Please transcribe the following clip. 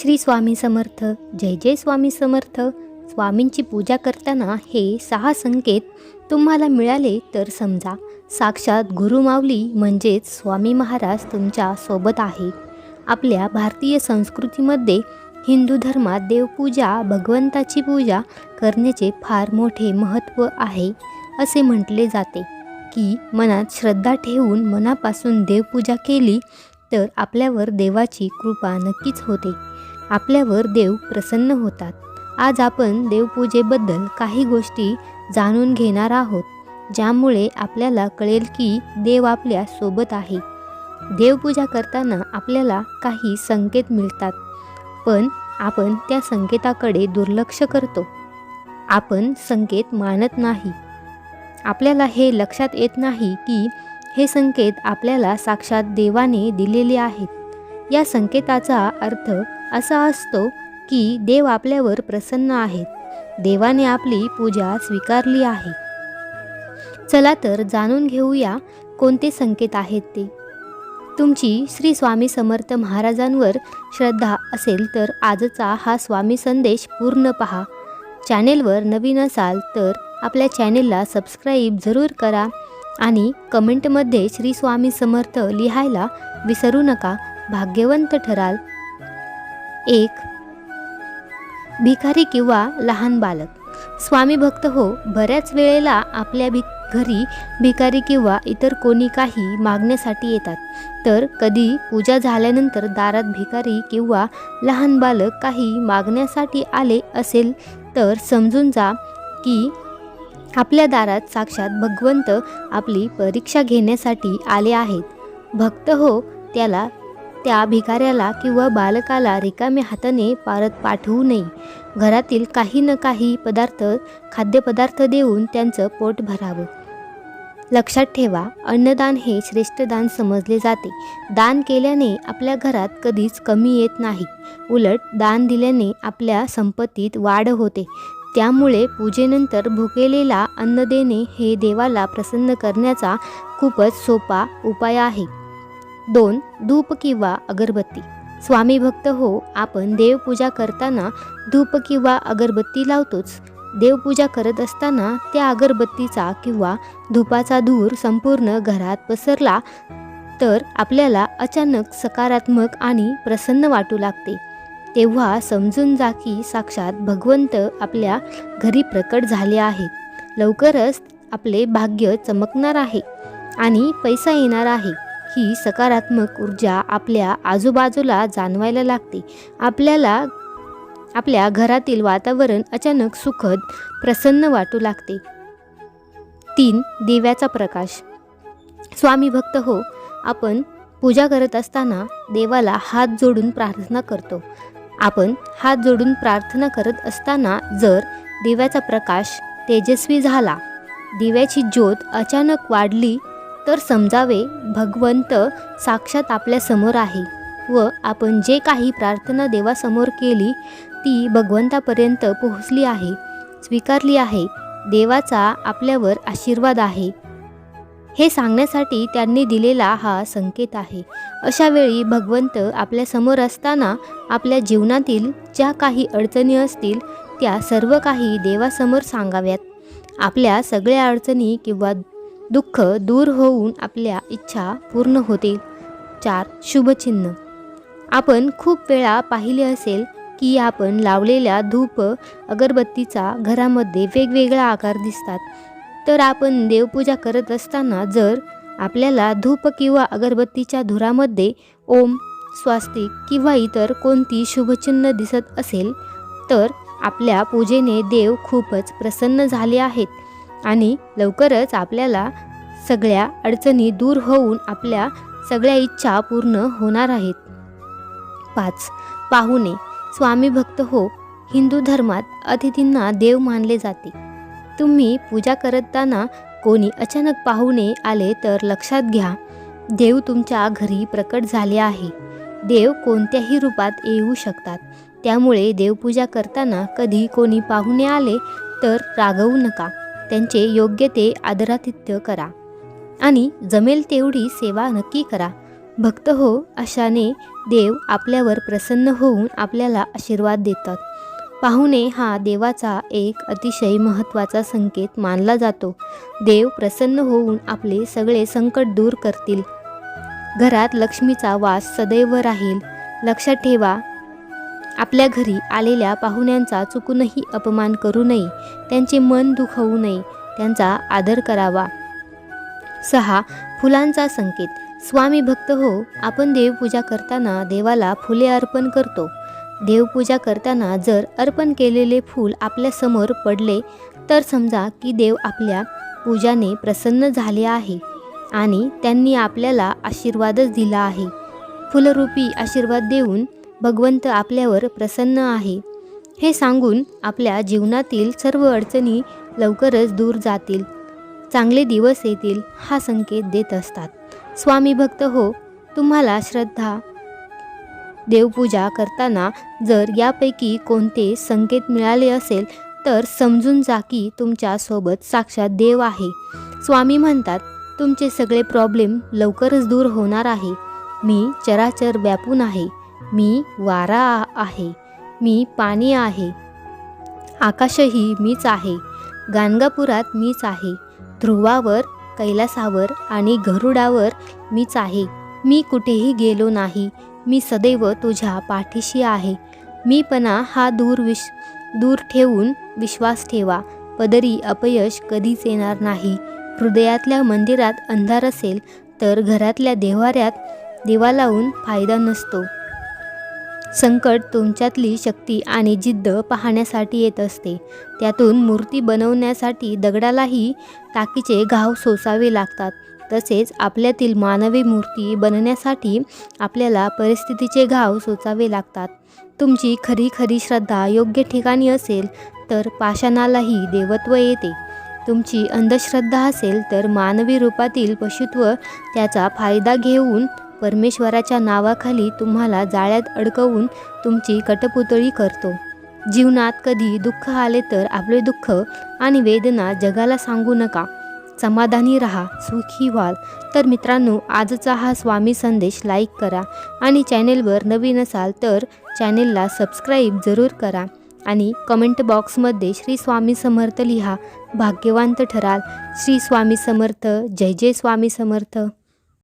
श्री स्वामी समर्थ जय जय स्वामी समर्थ. स्वामींची पूजा करताना हे सहा संकेत तुम्हाला मिळाले तर समजा. साक्षात गुरुमावली म्हणजेच स्वामी महाराज तुमच्यासोबत आहे. आपल्या भारतीय संस्कृतीमध्ये हिंदू धर्मात देवपूजा भगवंताची पूजा करण्याचे फार मोठे महत्त्व आहे असे म्हटले जाते. की मनात श्रद्धा ठेवून मनापासून देवपूजा केली तर आपल्यावर देवाची कृपा नक्कीच होते. आपल्यावर देव प्रसन्न होतात. आज आपण देवपूजेबद्दल काही गोष्टी जाणून घेणार आहोत ज्यामुळे आपल्याला कळेल की देव आपल्यासोबत आहे. देवपूजा करताना आपल्याला काही संकेत मिळतात पण आपण त्या संकेताकडे दुर्लक्ष करतो. आपण संकेत मानत नाही. आपल्याला हे लक्षात येत नाही की हे संकेत आपल्याला साक्षात देवाने दिलेले आहेत. या संकेताचा अर्थ असा असतो की देव आपल्यावर प्रसन्न आहेत. देवाने आपली पूजा स्वीकारली आहे. चला तर जाणून घेऊया कोणते संकेत आहेत ते. तुमची श्री स्वामी समर्थ महाराजांवर श्रद्धा असेल तर आजचा हा स्वामी संदेश पूर्ण पहा. चॅनेलवर नवीन असाल तर आपल्या चॅनेलला सबस्क्राईब जरूर करा आणि कमेंटमध्ये श्री स्वामी समर्थ लिहायला विसरू नका. भाग्यवंत ठराल. एक. भिकारी किंवा लहान बालक. स्वामी भक्त हो बऱ्याच वेळेला आपल्या भि घरी भिकारी किंवा इतर कोणी काही मागण्यासाठी येतात. तर कधी पूजा झाल्यानंतर दारात भिकारी किंवा लहान बालक काही मागण्यासाठी आले असेल तर समजून जा की आपल्या दारात साक्षात भगवंत आपली परीक्षा घेण्यासाठी आले आहेत. भक्त हो त्याला त्या भिकाऱ्याला किंवा बालकाला रिकाम्या हाताने पारत पाठवू नये. घरातील काही न काही पदार्थ खाद्यपदार्थ देऊन त्यांचं पोट भरावं. लक्षात ठेवा अन्नदान हे श्रेष्ठ दान समजले जाते. दान केल्याने आपल्या घरात कधीच कमी येत नाही. उलट दान दिल्याने आपल्या संपत्तीत वाढ होते. त्यामुळे पूजेनंतर भुकेलेला अन्न देणे हे देवाला प्रसन्न करण्याचा खूपच सोपा उपाय आहे. दोन धूप किंवा अगरबत्ती. स्वामी भक्त हो आपण देवपूजा करताना धूप किंवा अगरबत्ती लावतोच. देवपूजा करत असताना त्या अगरबत्तीचा किंवा धुपाचा धूर संपूर्ण घरात पसरला तर आपल्याला अचानक सकारात्मक आणि प्रसन्न वाटू लागते. तेव्हा समजून जा की साक्षात भगवंत आपल्या घरी प्रकट झाले आहेत लवकरच आपले भाग्य चमकणार आहे आणि पैसा येणार आहे. ही सकारात्मक ऊर्जा आपल्या आजूबाजूला जाणवायला लागते. आपल्याला आपल्या घरातील वातावरण अचानक सुखद प्रसन्न वाटू लागते. तीन दिव्याचा प्रकाश. स्वामी भक्त हो आपण पूजा करत असताना देवाला हात जोडून प्रार्थना करतो. आपण हात जोडून प्रार्थना करत असताना जर दिव्याचा प्रकाश तेजस्वी झाला दिव्याची ज्योत अचानक वाढली तर समजावे भगवंत साक्षात आपल्यासमोर आहे व आपण जे काही प्रार्थना देवासमोर केली ती भगवंतापर्यंत पोहोचली आहे स्वीकारली आहे देवाचा आपल्यावर आशीर्वाद आहे. हे सांगण्यासाठी त्यांनी दिलेला हा संकेत आहे. अशा वेळी भगवंत आपल्यासमोर असताना आपल्या जीवनातील ज्या काही अडचणी असतील त्या सर्व काही देवासमोर सांगाव्यात. आपल्या सगळ्या अडचणी किंवा दुःख दूर होऊन आपल्या इच्छा पूर्ण होतील चार शुभचिन्ह. आपण खूप वेळा पाहिले असेल की आपण लावलेल्या धूप अगरबत्तीचा घरामध्ये वेगवेगळा आकार दिसतात. तर आपण देवपूजा करत असताना जर आपल्याला धूप किंवा अगरबत्तीच्या धुरामध्ये ओम स्वास्तिक किंवा इतर कोणती शुभचिन्ह दिसत असेल तर आपल्या पूजेने देव खूपच प्रसन्न झाले आहेत. आणि लवकरच आपल्याला सगळ्या अडचणी दूर होऊन आपल्या सगळ्या इच्छा पूर्ण होणार आहेत. पाच. पाहुणे. स्वामी भक्त हो हिंदू धर्मात अतिथींना देव मानले जाते. तुम्ही पूजा करताना कोणी अचानक पाहुणे आले तर लक्षात घ्या देव तुमच्या घरी प्रकट झाले आहे. देव कोणत्याही रूपात येऊ शकतात. त्यामुळे देवपूजा करताना कधी कोणी पाहुणे आले तर रागवू नका. त्यांचे योग्य ते आदरातिथ्य करा. आणि जमेल तेवढी सेवा नक्की करा. भक्त हो अशाने देव आपल्यावर प्रसन्न होऊन आपल्याला आशीर्वाद देतात. पाहुणे हा देवाचा एक अतिशय महत्त्वाचा संकेत मानला जातो. देव प्रसन्न होऊन आपले सगळे संकट दूर करतील. घरात लक्ष्मीचा वास सदैव राहील. लक्षात ठेवा आपल्या घरी आलेल्या पाहुण्यांचा चुकूनही अपमान करू नये त्यांचे मन दुखवू नये त्यांचा आदर करावा. सहा फुलांचा संकेत. स्वामी भक्त हो आपण देवपूजा करताना देवाला फुले अर्पण करतो. देवपूजा करताना जर अर्पण केलेले फूल आपल्यासमोर पडले तर समजा की देव आपल्या पूजाने प्रसन्न झाले आहे आणि त्यांनी आपल्याला आशीर्वादच दिला आहे. फुलरूपी आशीर्वाद देऊन भगवंत आपल्यावर प्रसन्न आहे. हे सांगून आपल्या जीवनातील सर्व अडचणी लवकरच दूर जातील. चांगले दिवस येतील हा संकेत देत असतात. स्वामी भक्त हो तुम्हाला श्रद्धा देवपूजा करताना जर यापैकी कोणते संकेत मिळाले असेल तर समजून जा की तुमच्यासोबत साक्षात देव आहे. स्वामी म्हणतात तुमचे सगळे प्रॉब्लेम लवकरच दूर होणार आहे. मी चराचर व्यापून आहे. मी वारा आहे मी पाणी आहे. आकाशही मीच आहे गाणगापुरात मीच आहे ध्रुवावर कैलासावर आणि गरुडावर मीच आहे. मी कुठेही गेलो नाही मी सदैव तुझ्या पाठीशी आहे. मीपणा हा दूर विश दूर ठेवून विश्वास ठेवा पदरी अपयश कधीच येणार नाही. हृदयातल्या मंदिरात अंधार असेल तर घरातल्या देवाऱ्यात देवा लावून फायदा नसतो. संकट तुमच्यातली शक्ती आणि जिद्द पाहण्यासाठी येत असते. त्यातून मूर्ती बनवण्यासाठी दगडालाही टाकीचे घाव सोसावे लागतात. तसेच आपल्यातील मानवी मूर्ती बनण्यासाठी आपल्याला परिस्थितीचे घाव सोचावे लागतात. तुमची खरी खरी श्रद्धा योग्य ठिकाणी असेल तर पाषाणालाही देवत्व येते. तुमची अंधश्रद्धा असेल तर मानवी रूपातील पशुत्व त्याचा फायदा घेऊन परमेश्वराच्या नावाखाली तुम्हाला जाळ्यात अडकवून तुमची कटपुतळी करतो. जीवनात कधी दुःख आले तर आपले दुःख आणि वेदना जगाला सांगू नका. समाधानी राहा सुखी व्हाल. तर मित्रांनो आजचा हा स्वामी संदेश लाईक करा आणि चॅनेलवर नवीन असाल तर चॅनेलला सबस्क्राईब जरूर करा आणि कमेंट बॉक्समध्ये श्री स्वामी समर्थ लिहा. भाग्यवंत ठराल. श्री स्वामी समर्थ. जय जय स्वामी समर्थ.